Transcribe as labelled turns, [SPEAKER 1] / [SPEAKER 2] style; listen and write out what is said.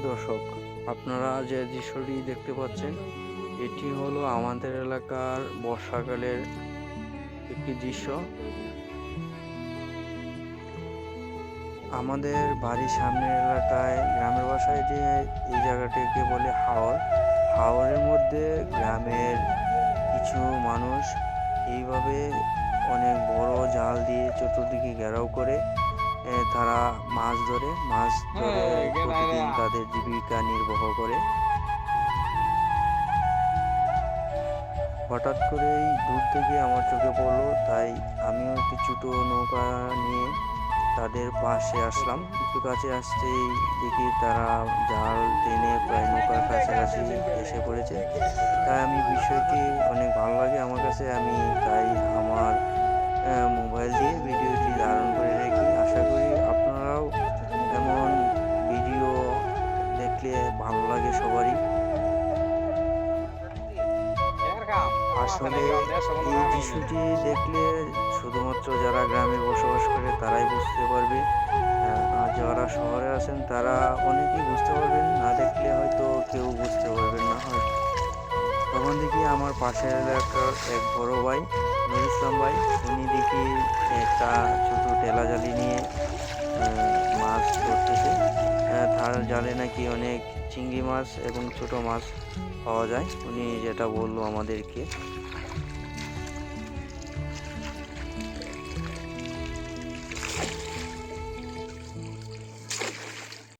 [SPEAKER 1] সুপ্রিয় দর্শক, আপনারা যে দৃশ্যটি দেখতে পাচ্ছেন, এটি হলো আমাদের এলাকার বর্ষাকালের একটি দৃশ্য। আমাদের বাড়ির সামনের এলাকায় গ্রামের বাসায় যে এই জায়গাটিকে বলে হাওর, হাওরের মধ্যে গ্রামের কিছু মানুষ এইভাবে অনেক বড় জাল দিয়ে চতুর্দিকে ঘেরাও করে তারা মাছ ধরে মাছ ধরে
[SPEAKER 2] হ্যাঁ,
[SPEAKER 1] প্রতিদিন তাদের জীবিকা নির্বাহ করে। হঠাৎ করেই দূর থেকে আমার চোখে পড়ল তাই আমিও একটি ছোটো নৌকা নিয়ে তাদের পাশে আসলাম। একটু কাছে আসতেই দেখি তারা জাল টেনে প্রায় নৌকার কাছাকাছি এসে পড়েছে। তাই আমি বিষয়টি অনেক ভালো লাগে আমার কাছে আমি তাই আমার মোবাইল দিয়ে ভিডিওটি আসলে এই দৃশ্যটি দেখলে শুধুমাত্র যারা গ্রামে বসবাস করে তারাই বুঝতে পারবে। আর যারা শহরে আছেন তারা অনেকেই বুঝতে পারবেন, না দেখলে হয়তো কেউ বুঝতে পারবেন না। হয় তখন দেখি আমার পাশের এলাকার এক বড় ভাই নুর ইসলাম ভাই, উনি দেখি একটা ছোট টেলা জালি নিয়ে মাছ ধরতেছে। তার জালে নাকি অনেক চিংড়ি মাছ এবং ছোট মাছ পাওয়া যায়। উনি যেটা বলল আমাদেরকে।